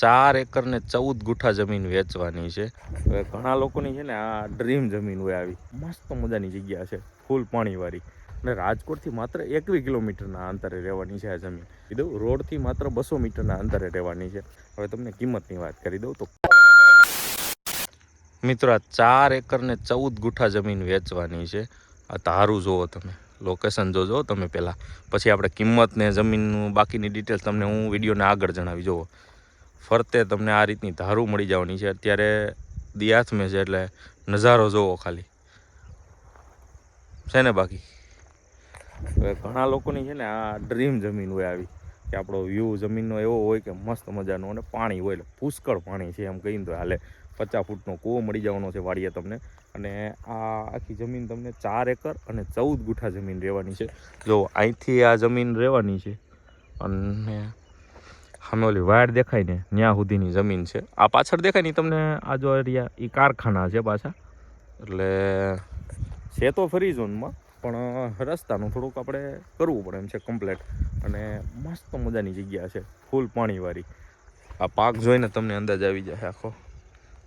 ચાર એકર ને ચૌદ ગુઠા જમીન વેચવાની છે. ઘણા લોકોની છે ને આ ડ્રીમ જમીન હોય આવી. મસ્ત મજાની જગ્યા છે, ફૂલ પાણીવાળી. અને રાજકોટથી માત્ર એકવી કિલોમીટરના અંતરે રહેવાની છે આ જમીન. કીધું રોડથી માત્ર બસો મીટરના અંતરે રહેવાની છે. હવે તમને કિંમતની વાત કરી દઉં તો. મિત્રો ચાર એકર ને ચૌદ ગુઠા જમીન વેચવાની છે. આ તારું જુઓ તમે. લોકેશન જોજો તમે પહેલાં. પછી આપણે કિંમત ને જમીનનું બાકીની ડિટેલ્સ તમને હું વિડીયોને આગળ જણાવી જુઓ ફરતે તમને આ રીતની ધારું મળી જવાની છે. અત્યારે દિયાથમે છે એટલે નજારો જોવો ખાલી. છે ને બાકી? હવે ઘણા લોકોની છે ને આ ડ્રીમ જમીન હોય આવી, કે આપણો વ્યૂ જમીનનો એવો હોય કે મસ્ત મજાનો અને પાણી હોય એટલે પુષ્કળ પાણી છે એમ કહીને તો હાલે. પચાસ ફૂટનો કૂવો મળી જવાનો છે વાડીએ તમને. અને આ આખી જમીન તમને ચાર એકર અને ચૌદ ગુઠા જમીન રહેવાની છે. જો અહીંથી આ જમીન રહેવાની છે અને સામે ઓલી વાડ દેખાય ને ત્યાં સુધીની જમીન છે. આ પાછળ દેખાય ને તમને આ જો એરિયા એ કારખાના છે પાછા. એટલે છે તો ફરી ઝોનમાં, પણ રસ્તાનું થોડુંક આપણે કરવું પડે એમ છે કમ્પ્લેટ. અને મસ્ત મજાની જગ્યા છે, ફૂલ પાણીવાળી. આ પાક જોઈને તમને અંદાજ આવી જાય આખો.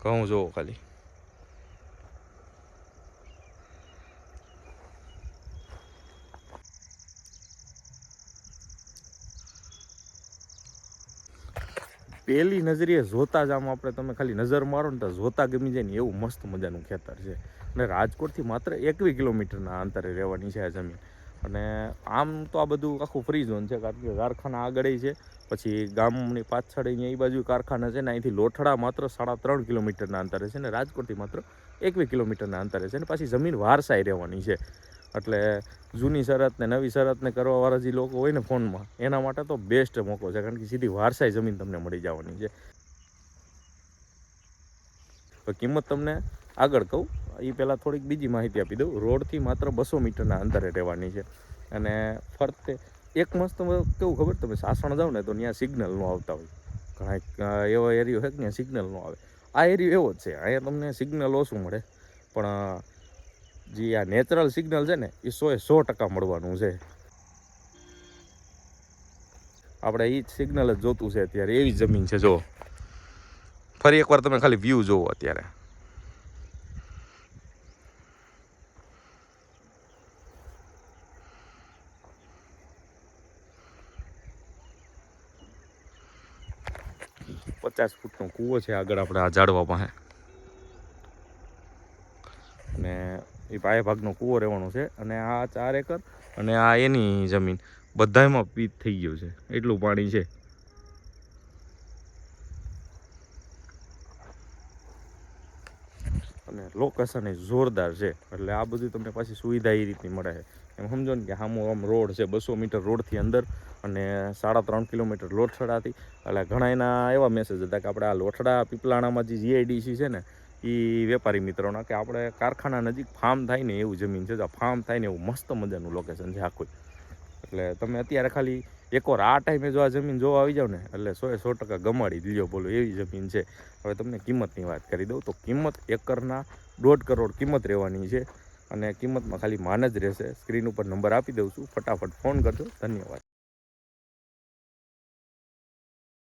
કહું જોવો ખાલી. પહેલી નજરીએ જોતા જ આમ આપણે તમે ખાલી નજર મારો ને તો જોતા ગમી જાય ને એવું મસ્ત મજાનું ખેતર છે. અને રાજકોટથી માત્ર એકવીસ કિલોમીટરના અંતરે રહેવાની છે આ જમીન. અને આમ તો આ બધું આખું ફ્રી ઝોન છે કારણ કે કારખાના આગળ છે, પછી ગામની પાછળ અહીંયા એ બાજુ કારખાના છે ને અહીંથી લોઠડા માત્ર સાડા ત્રણ કિલોમીટરના અંતરે છે ને રાજકોટથી માત્ર એકવીસ કિલોમીટરના અંતરે છે ને પાછી જમીન વારસાઈ રહેવાની છે. એટલે જૂની શરતને, નવી શરતને કરવાવાળા જે લોકો હોય ને ફોનમાં, એના માટે તો બેસ્ટ મોકો છે, કારણ કે સીધી વારસાઈ જમીન તમને મળી જવાની છે. તો કિંમત તમને આગળ કહું એ પહેલાં થોડીક બીજી માહિતી આપી દઉં. રોડથી માત્ર બસો મીટરના અંતરે રહેવાની છે. અને ફરતે, એક મસ્ત કેવું ખબર તમે, સાસણ જાઓ ને તો ત્યાં સિગ્નલ ન આવતા હોય. ઘણા એવો એરિયો છે કે ત્યાં સિગ્નલ આવે. આ એરિયો એવો જ છે, અહીંયા તમને સિગ્નલ ઓછું મળે. પણ જે આ નેચરલ સિગ્નલ છે ને, એ સોએ સો ટકા મળવાનું છે. આપણે એ જ સિગ્નલ જ જોતું છે અત્યારે, એવી જમીન છે, જો. ફરી એકવાર તમે ખાલી વ્યૂ જોવો અત્યારે. પચાસ ફૂટનો કૂવો છે આગળ આપણે આ ઝાડવા પાસે. અને એ પાયે ભાગનો કૂવો રહેવાનો છે અને આ ચાર એકર અને આ એની જમીન બધાયમાં પીત થઈ ગયું છે. એટલું પાણી છે. અને લોકેશન એ જોરદાર છે. એટલે આ બધું તમને પાછી સુવિધા એ રીતની મળે છે. એમ સમજો ને કે સામો આમ રોડ છે, બસો મીટર રોડથી અંદર અને સાડા ત્રણ કિલોમીટર લોથડાથી. એટલે ઘણા એના એવા મેસેજ હતા કે આપણે આ લોથડા પીપલાણામાં જે જીઆઈડીસી છે ને એ વેપારી મિત્રોના કે આપણે કારખાના નજીક ફાર્મ થાય ને એવું જમીન છે ફાર્મ થાય ને એવું મસ્ત મજાનું લોકેશન છે આખું. એટલે તમે અત્યારે ખાલી એકવાર આ ટાઈમે જો આ જમીન જોવા આવી જાવ ને, એટલે સોએ સો ટકા ગમાડી દીજો બોલો, એવી જમીન છે. હવે તમને કિંમતની વાત કરી દઉં તો કિંમત એકરના દોઢ કરોડ કિંમત રહેવાની છે અને કિંમતમાં ખાલી માન જ રહેશે. સ્ક્રીન ઉપર નંબર આપી દઉં છું. ફટાફટ ફોન કરજો. ધન્યવાદ.